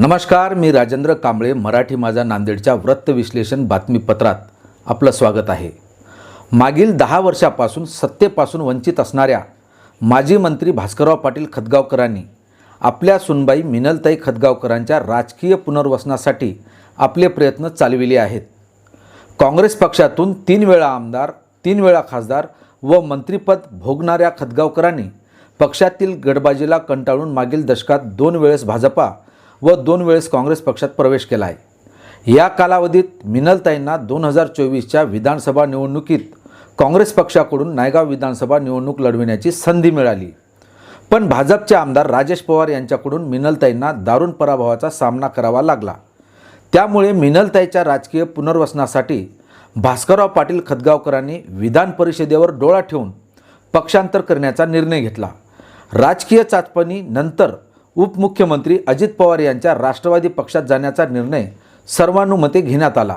नमस्कार मी राजेंद्र कांबळे मराठी माझा नांदेडच्या वृत्त विश्लेषण बातमीपत्रात आपलं स्वागत आहे. मागील दहा वर्षापासून सत्तेपासून वंचित असणाऱ्या माजी मंत्री भास्करराव पाटील खतगावकरांनी आपल्या सुनबाई मिनलताई खतगावकरांच्या राजकीय पुनर्वसनासाठी आपले प्रयत्न चालविले आहेत. काँग्रेस पक्षातून तीन वेळा आमदार तीन वेळा खासदार व मंत्रिपद भोगणाऱ्या खतगावकरांनी पक्षातील गडबाजीला कंटाळून मागील दशकात दोन वेळेस भाजपा व दोन वेळेस काँग्रेस पक्षात प्रवेश केला आहे. या कालावधीत मिनलताईंना दोन हजार चोवीसच्या विधानसभा निवडणुकीत काँग्रेस पक्षाकडून नायगाव विधानसभा निवडणूक लढविण्याची संधी मिळाली. पण भाजपचे आमदार राजेश पवार यांच्याकडून मिनलताईंना दारुण पराभवाचा सामना करावा लागला. त्यामुळे मिनलताईच्या राजकीय पुनर्वसनासाठी भास्करराव पाटील खतगावकरांनी विधान परिषदेवर डोळा ठेवून पक्षांतर करण्याचा निर्णय घेतला. राजकीय चाचपणी नंतर उपमुख्यमंत्री अजित पवार यांच्या राष्ट्रवादी पक्षात जाण्याचा निर्णय सर्वानुमते घेण्यात आला.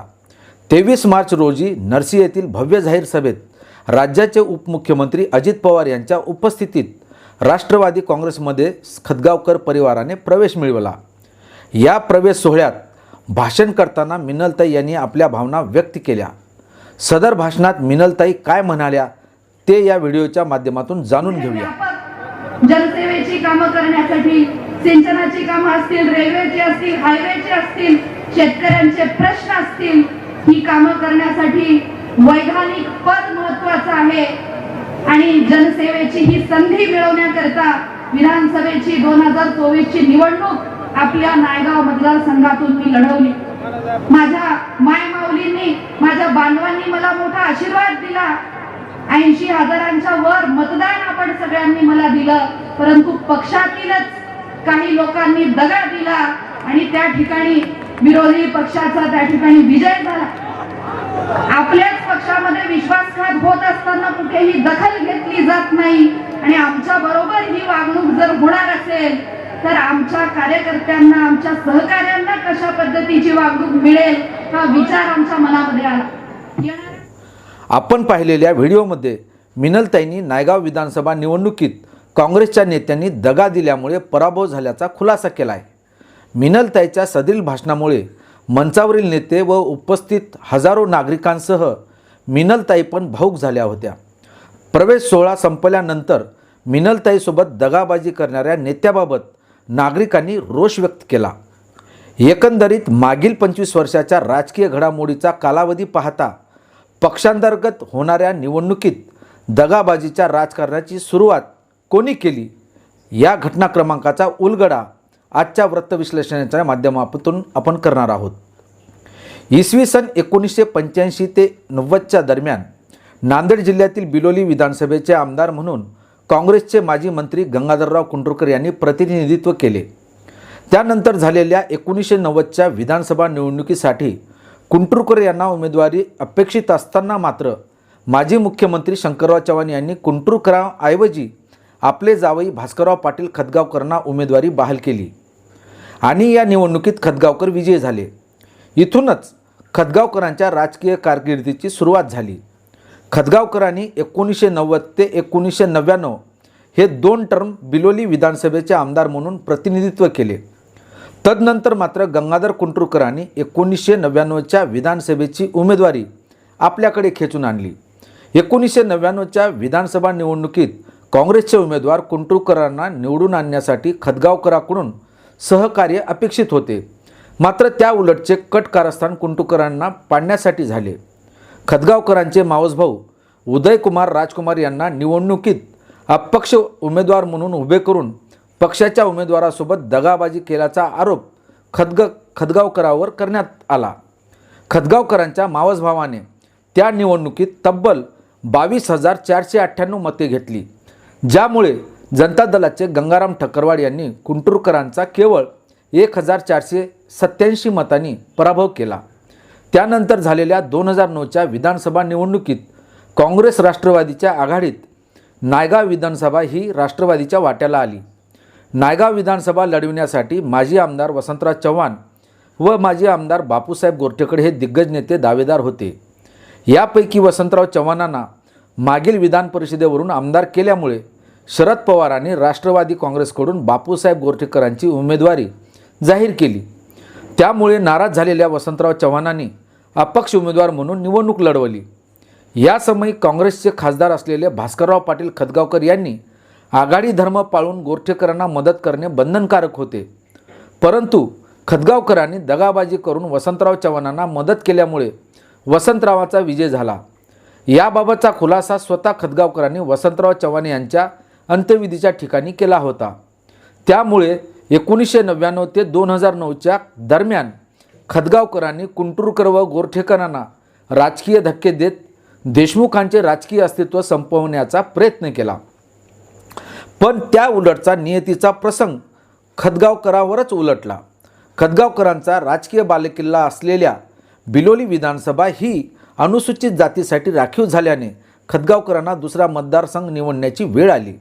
तेवीस मार्च रोजी नरसी येथील भव्य जाहीर सभेत राज्याचे उपमुख्यमंत्री अजित पवार यांच्या उपस्थितीत राष्ट्रवादी काँग्रेसमध्ये खतगावकर परिवाराने प्रवेश मिळवला. या प्रवेश सोहळ्यात भाषण करताना मिनलताई यांनी आपल्या भावना व्यक्त केल्या. सदर भाषणात मिनलताई काय म्हणाल्या ते या व्हिडिओच्या माध्यमातून जाणून घेऊया. जलसेवेची जनसेवेची कामं करण्यासाठी सिंचनाची कामं असतील रेल्वेची असतील हायवेची असतील शेतकऱ्यांचे प्रश्न असतील ही कामं करण्यासाठी वैधानिक पद महत्वाचं आहे. आणि जनसेवेची ही संधी मिळवण्याकरता विधानसभेची दोन हजार चोवीस ची निवडणूक आपल्या नायगाव मतदारसंघातून मी लढवली. माझ्या माय माऊलींनी माझ्या बांधवांनी मला मोठा आशीर्वाद दिला. ऐंशी हजारांच्या वर मतदान आपण सगळ्यांनी मला दिलं परंतु पक्षातीलच काही लोकांनी दगा दिला आणि त्या ठिकाणी विरोधी पक्षाचा त्या ठिकाणी विजय झाला. आपल्याच पक्षामध्ये विश्वासघात होत असताना कुठेही दखल घेतली जात नाही आणि आमच्या बरोबर ही वागणूक जर होणार असेल तर आमच्या कार्यकर्त्यांना आमच्या सहकाऱ्यांना कशा पद्धतीची वागणूक मिळेल हा विचार आमच्या मनामध्ये आला. आपण पाहिलेल्या व्हिडिओमध्ये मिनलताईंनी नायगाव विधानसभा निवडणुकीत काँग्रेसच्या नेत्यांनी दगा दिल्यामुळे पराभव झाल्याचा खुलासा केला आहे मिनलताईच्या सदरील भाषणामुळे मंचावरील नेते व उपस्थित हजारो नागरिकांसह मिनलताई पण भाऊक झाल्या होत्या. प्रवेश सोहळा संपल्यानंतर मिनलताईसोबत दगाबाजी करणाऱ्या नेत्याबाबत नागरिकांनी रोष व्यक्त केला. एकंदरीत मागील पंचवीस वर्षाच्या राजकीय घडामोडीचा कालावधी पाहता पक्षांतर्गत होणाऱ्या निवडणुकीत दगाबाजीच्या राजकारणाची सुरुवात कोणी केली? या घटना क्रमांकाचा उलगडा आजच्या वृत्तविश्लेषणाच्या माध्यमातून आपण करणार आहोत. इसवी सन एकोणीसशे पंच्याऐंशी ते नव्वदच्या दरम्यान नांदेड जिल्ह्यातील बिलोली विधानसभेचे आमदार म्हणून काँग्रेसचे माजी मंत्री गंगाधरराव कुंडुरकर यांनी प्रतिनिधित्व केले. त्यानंतर झालेल्या एकोणीसशे नव्वदच्या विधानसभा निवडणुकीसाठी कुंटुरकर यांना उमेदवारी अपेक्षित असताना मात्र माजी मुख्यमंत्री शंकरराव चव्हाण यांनी कुंटुरकरांऐवजी आपले जावई भास्करराव पाटील खतगावकरांना उमेदवारी बहाल केली. आणि या निवडणुकीत खतगावकर विजयी झाले. इथूनच खतगावकरांच्या राजकीय कारकिर्दीची सुरुवात झाली. खतगावकरांनी एकोणीसशे नव्वद ते एकोणीसशे नव्याण्णव हे दोन टर्म बिलोली विधानसभेचे आमदार म्हणून प्रतिनिधित्व केले. तदनंतर मात्र गंगाधर कुंटुरकरांनी एकोणीसशे नव्याण्णवच्या विधानसभेची उमेदवारी आपल्याकडे खेचून आणली. एकोणीसशे नव्याण्णवच्या विधानसभा निवडणुकीत काँग्रेसचे उमेदवार कुंटुरकरांना निवडून आणण्यासाठी खतगावकराकडून सहकार्य अपेक्षित होते. मात्र त्या उलटचे कट कारस्थान कुंटुकरांना पाडण्यासाठी झाले. खतगावकरांचे मावसभाऊ उदयकुमार राजकुमार यांना निवडणुकीत अपक्ष उमेदवार म्हणून उभे करून पक्षाच्या उमेदवारासोबत दगाबाजी केल्याचा आरोप खदग खदगावकरावर करण्यात आला. खदगावकरांच्या मावसभावाने त्या निवडणुकीत तब्बल बावीस हजार चारशे अठ्ठ्याण्णव मते घेतली. ज्यामुळे जनता दलाचे गंगाराम ठक्करवाड यांनी कुंटुरकरांचा केवळ एक हजार चारशे सत्याऐंशी मतांनी पराभव केला. त्यानंतर झालेल्या दोन हजार नऊच्या विधानसभा निवडणुकीत काँग्रेस राष्ट्रवादीच्या आघाडीत नायगाव विधानसभा ही राष्ट्रवादीच्या वाट्याला आली. नायगाव विधानसभा लढविण्यासाठी माजी आमदार वसंतराव चव्हाण व माजी आमदार बापूसाहेब गोरठेकडे हे दिग्गज नेते दावेदार होते. यापैकी वसंतराव चव्हाणांना मागील विधान परिषदेवरून आमदार केल्यामुळे शरद पवारांनी राष्ट्रवादी काँग्रेसकडून बापूसाहेब गोरठेकरांची उमेदवारी जाहीर केली. त्यामुळे नाराज झालेल्या वसंतराव चव्हाणांनी अपक्ष उमेदवार म्हणून निवडणूक लढवली. यासमयी काँग्रेसचे खासदार असलेले भास्करराव पाटील खतगावकर यांनी आघाडी धर्म पाळून गोरठेकरांना मदत करणे बंधनकारक होते. परंतु खतगावकरांनी दगाबाजी करून वसंतराव चव्हाणांना मदत केल्यामुळे वसंतरावाचा विजय झाला. याबाबतचा खुलासा स्वतः खतगावकरांनी वसंतराव चव्हाण यांच्या अंत्यविधीच्या ठिकाणी केला होता. त्यामुळे एकोणीसशे नव्याण्णव ते दोन हजार नऊच्या दरम्यान खतगावकरांनी कुंटुरकर व गोरठेकरांना राजकीय धक्के देत देशमुखांचे राजकीय अस्तित्व संपवण्याचा प्रयत्न केला. पण त्या उलटचा नियतीचा प्रसंग खदगावकरावरच उलटला. खदगावकरांचा राजकीय बालेकिल्ला असलेल्या बिलोली विधानसभा ही अनुसूचित जातीसाठी राखीव झाल्याने खदगावकरांना दुसरा मतदारसंघ निवडण्याची वेळ आली.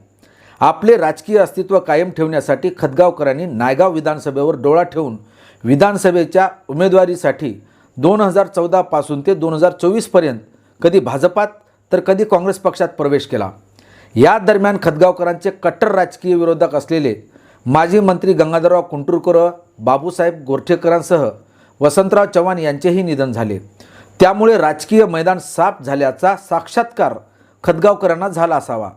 आपले राजकीय अस्तित्व कायम ठेवण्यासाठी खदगावकरांनी नायगाव विधानसभेवर डोळा ठेवून विधानसभेच्या उमेदवारीसाठी दोन हजार चौदापासून ते दोन हजार चोवीसपर्यंत कधी भाजपात तर कधी काँग्रेस पक्षात प्रवेश केला. या दरम्यान खतगावकरांचे कट्टर राजकीय विरोधक असलेले माजी मंत्री गंगाधरराव कुंटुरकर बाबूसाहेब गोरठेकरांसह वसंतराव चव्हाण यांचेही निधन झाले. त्यामुळे राजकीय मैदान साफ झाल्याचा साक्षात्कार खतगावकरांना झाला असावा.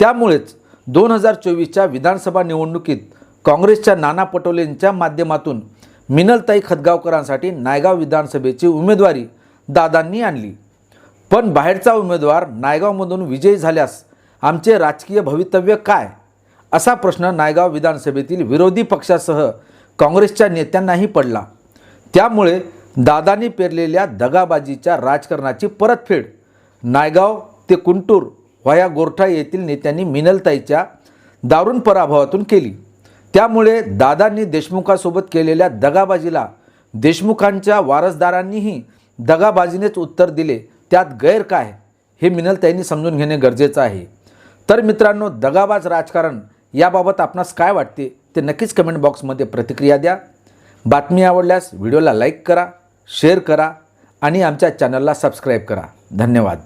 त्यामुळेच दोन हजार चोवीसच्या विधानसभा निवडणुकीत काँग्रेसच्या नाना पटोलेंच्या माध्यमातून मिनलताई खतगावकरांसाठी नायगाव विधानसभेची उमेदवारी दादांनी आणली. पण बाहेरचा उमेदवार नायगावमधून विजयी झाल्यास आमचे राजकीय भवितव्य काय? असा प्रश्न नायगाव विधानसभेतील विरोधी पक्षासह काँग्रेसच्या नेत्यांनाही पडला. त्यामुळे दादांनी पेरलेल्या दगाबाजीच्या राजकारणाची परतफेड. नायगाव ते कुंटूर व्हाया गोरठा येथील नेत्यांनी मिनलताईच्या दारुण पराभवातून केली. त्यामुळे दादांनी देशमुखासोबत केलेल्या दगाबाजीला देशमुखांच्या वारसदारांनीही दगाबाजीनेच उत्तर दिले. त्यात गैर काय हे मिनलताईंनी समजून घेणे गरजेचं आहे. तर मित्रांनो दगाबाज राजकारण याबाबत आपणास काय वाटते ते नक्कीच कमेंट बॉक्समध्ये प्रतिक्रिया द्या. बातमी आवडल्यास व्हिडिओला लाईक करा शेअर करा आणि आमच्या चॅनलला सबस्क्राईब करा. धन्यवाद.